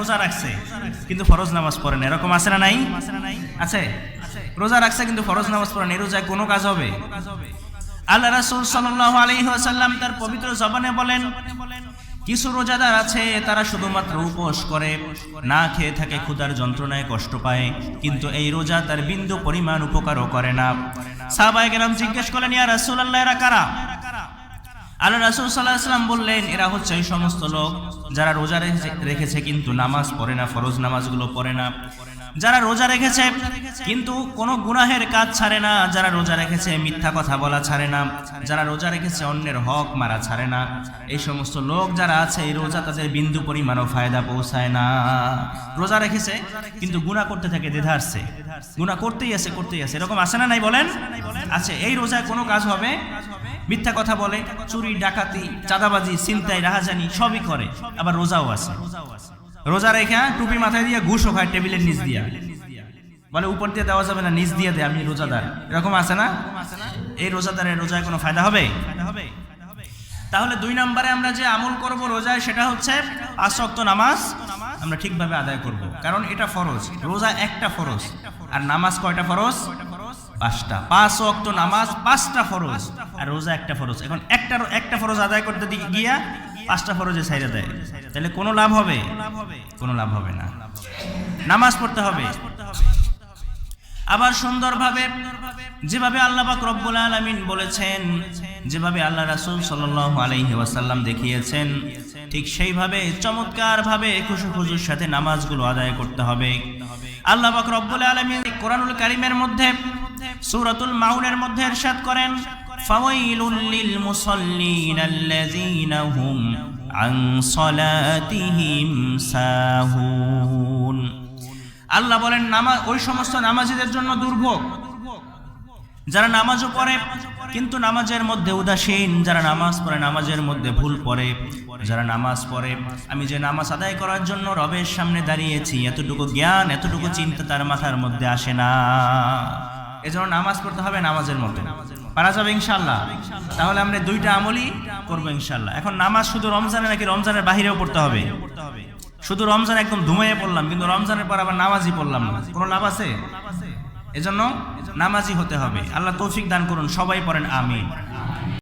রোজা রাখছে, কিন্তু ফরজ নামাজ পড়ে না। এরকম আছে না নাই? আছে? রোজা রাখছে, কিন্তু ফরজ নামাজ পড়ে না। রোজায় কোনো কাজ হবে? আল্লাহ রাসূল সাল্লাল্লাহু আলাইহি ওয়াসাল্লাম তার পবিত্র জবানে বলেন, কিছু রোজাদার আছে, তারা শুধুমাত্র উপোস করে, না খেয়ে থাকে, ক্ষুধার যন্ত্রণায় কষ্ট পায়, কিন্তু এই রোজা তার বিন্দু পরিমাণ উপকারও করে না। সাহাবায়ে কেরাম জিজ্ঞেস করলেন, ইয়া রাসূলুল্লাহ, এরা কারা? আল্লাহ রাসূল সাল্লাল্লাহু আলাইহি ওয়াসাল্লাম বললেন, এরা হচ্ছে এই সমস্ত লোক যারা রোজা রেখেছে- কিন্তু নামাজ পড়ে না, ফরজ নামাজগুলো পড়ে না। যারা রোজা রেখেছে কিন্তু কোনো গুনাহের কাজ ছাড়ে না, যারা রোজা রেখেছে মিথ্যা কথা বলা ছাড়ে না, যারা রোজা রেখেছে অন্যের হক মারা ছাড়ে না। এই সমস্ত লোক যারা আছে, এই রোজা তাদের বিন্দু পরিমাণও ফায়দা পৌঁছায় না। রোজা রেখেছে কিন্তু গুনাহ করতে থাকে দ্বিধারছে গুনাহ করতেই আছে করতেই আছে। এরকম আছে না নাই বলেন? আছে। এই রোজায় কোনো কাজ হবে? মিথ্যা কথা বলে, চুরি, ডাকাতি, চাঁদাবাজি চিন্তাই রাহাজানি, সবই করে, আবার রোজাও আছে। রোজা রেখা টুপি মাথায় দিয়ে ঘুষও খায় টেবিলের নিচ দিয়া। বলে, উপর দিয়ে দেওয়া যাবে না, নিচ দিয়ে দে, আমি রোজাদার। এরকম আছে না? এই রোজাদারের রোজায় কোনো ফায়দা হবে? তাহলে দুই নম্বরে আমরা যে আমল করব রোজায়, সেটা হচ্ছে ওয়াক্ত নামাজ আমরা ঠিকভাবে আদায় করব। কারণ এটা ফরজ। রোজা একটা ফরজ। আর নামাজ কয়টা ফরজ? পাঁচটা। পাঁচ অক্ত নামাজ পাঁচটা ফরজ। আর রোজা একটা ফরজ। এখন একটা একটা ফরজ আদায় করতে গিয়া পাঁচটা ফরজে ছাইড়ে দেয়। তাহলে কোনো লাভ হবে? কোনো লাভ হবে না। নামাজ পড়তে হবে। আবার সুন্দরভাবে যেভাবে আল্লাহ পাক রব্বুল আলামিন বলেছেন, যেভাবে আল্লাহ রাসূল সাল্লাল্লাহু আলাইহি ওয়াসাল্লাম দেখিয়েছেন, ঠিক সেইভাবে, চমৎকারভাবে খুশু খুশুর সাথে নামাজগুলো আদায় করতে হবে। আল্লাহ পাক রব্বুল আলামিন কোরআনুল কারীমের মধ্যে, সূরাতুল মাউনের মধ্যে ইরশাদ করেন। লিল মুসাল্লিন আল্লাযীনা হুম আন সালাতিহিম সাহুন আল্লাহ বলেন নামাজ ওই সমস্ত নামাজিদের জন্য দুর্ভোগ। যারা নামাজও পড়ে, কিন্তু নামাজের মধ্যে উদাসীন, যারা নামাজ পড়ে, নামাজের মধ্যে ভুল পড়ে, যারা নামাজ পড়ে, আমি যে নামাজ আদায় করার জন্য রবের সামনে দাঁড়িয়েছি, এতটুকু জ্ঞান, এতটুকু চিন্তা তার মাথার মধ্যে আসে না। এজন্য নামাজ পড়তে হবে নামাজের মতো পারা যাবে ইনশাল্লাহ তাহলে আমরা দুইটা আমলই করব ইনশাল্লাহ এখন নামাজ শুধু রমজানে নাকি রমজানের বাহিরেও পড়তে হবে? শুধু রমজান একদম ধুমাইয়ে পড়লাম, কিন্তু রমজানের পর আবার নামাজই পড়লাম না। কোনো লাভ আছে? এজন্য নামাজি হতে হবে। আল্লাহ তৌফিক দান করুন, সবাই পড়েন, আমিন।